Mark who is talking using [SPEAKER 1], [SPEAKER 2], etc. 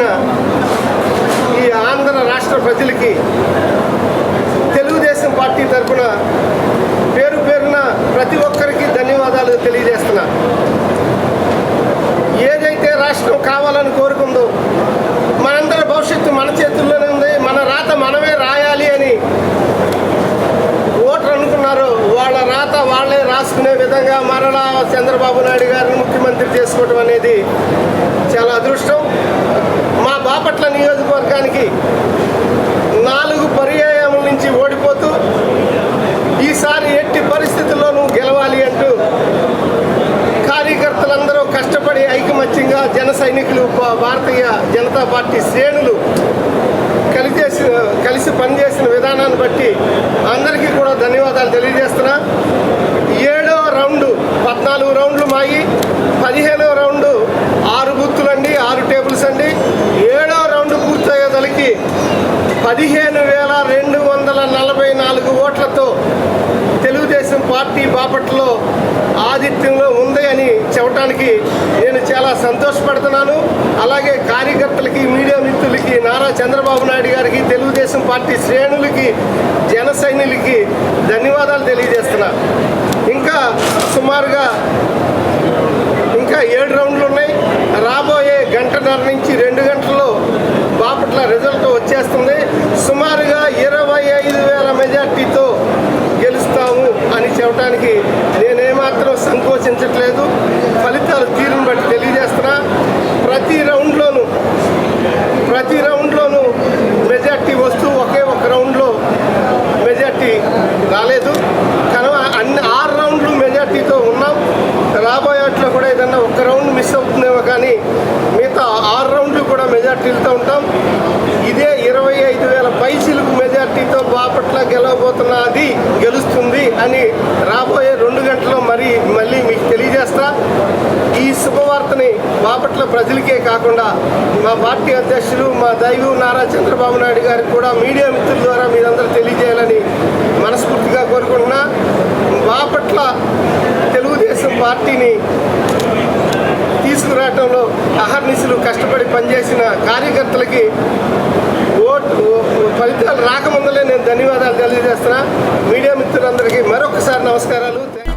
[SPEAKER 1] చేసిన ఈ ఆంధ్ర రాష్ట్ర ప్రజలకి తెలుగుదేశం పార్టీ తరఫున పేరు పేరున ప్రతి ఒక్కరికి ధన్యవాదాలు తెలియజేస్తున్నా. ఏదైతే రాష్ట్రం కావాలని కోరుకుందో మనందరి భవిష్యత్తు మన చేతుల్లోనే ఉంది మన రాత మనమే రాయాలి అని ఓటర్ అనుకున్నారో. వాళ్ళ రాత వాళ్ళే రాసుకునే విధంగా మరలా చంద్రబాబు నాయుడు గారిని ముఖ్యమంత్రి చేసుకోవడం అనేది చాలా అదృష్టం. బాపట్ల నియోజకవర్గానికి నాలుగు పర్యాయముల నుంచి ఓడిపోతూ ఈసారి ఎట్టి పరిస్థితుల్లోనూ గెలవాలి అంటూ కార్యకర్తలందరూ కష్టపడి ఐకమత్యంగా జన సైనికులు భారతీయ జనతా పార్టీ శ్రేణులు కలిసి కలిసి పనిచేసిన విధానాన్ని బట్టి అందరికీ కూడా ధన్యవాదాలు తెలియజేస్తున్నా. ఏడో రౌండ్ పద్నాలుగు రౌండ్లు మాయి పదిహేనో రౌండ్ ఆరు బూత్తులండి ఆరు టేబుల్ అండి ఏడో రౌండ్ పూర్తయ్యేదలికి పదిహేను వేల రెండు వందల నలభై నాలుగు ఓట్లతో తెలుగుదేశం పార్టీ బాపట్లో ఆధిత్యంలో ఉంది అని చెప్పడానికి నేను చాలా సంతోషపడుతున్నాను. అలాగే కార్యకర్తలకి మీడియా మిత్రులకి నారా చంద్రబాబు నాయుడు గారికి తెలుగుదేశం పార్టీ శ్రేణులకి జన సైనికులకి ధన్యవాదాలు తెలియజేస్తున్నా. ఇంకా సుమారుగా ఇంకా ఏడు రౌండ్లు ఉన్నాయి. రాబోయే గంటన్నర నుంచి రెండు గంటల్లో బాపట్ల రిజల్ట్ వచ్చేస్తుంది. సుమారుగా ఇరవై ఐదు వేల మెజార్టీతో గెలుస్తాము అని చెప్పడానికి నేనేమాత్రం సంకోచించట్లేదు. ఫలితాలు తీరును బట్టి తెలియజేస్తున్నా. ప్రతి రౌండ్లోనూ ప్రతి రౌండ్లోనూ మెజార్టీ వస్తూ ఒకే ఒక రౌండ్లో మెజార్టీ రాలేదు. కనుక అన్ని ఆరు రౌండ్లు మెజార్టీతో ఉన్నాం. రాబోయే వాటిలో కూడా ఏదన్నా ఒక రౌండ్ మిస్ అవుతుందేమో కానీ మిగతా ఆరు రౌండ్లు కూడా మెజార్టీలతో ఉంటాం ఇదే ఇరవై ఐదు వేల పైసలకు మెజార్టీతో బాపట్ల గెలవబోతున్నది గెలుస్తుంది అని రాబోయే రెండు గంటల్లో మరి మళ్ళీ మీకు తెలియజేస్తా. ఈ శుభవార్తని బాపట్ల ప్రజలకే కాకుండా మా పార్టీ అధ్యక్షులు మా దైవం నారా చంద్రబాబు నాయుడు గారికి కూడా మీడియా మిత్రుల ద్వారా మీరందరూ తెలియజేయాలని మనస్ఫూర్తిగా కోరుకుంటున్నా. బాపట్ల తెలుగుదేశం పార్టీని తీసుకురావటంలో అహర్నిశలు కష్టపడి పనిచేసిన కార్యకర్తలకి ఓటు ఫలితాలు రాకముందు ధన్యవాదాలు తెలియజేస్తున్నా. మీడియా మిత్రులందరికీ మరొకసారి నమస్కారాలు.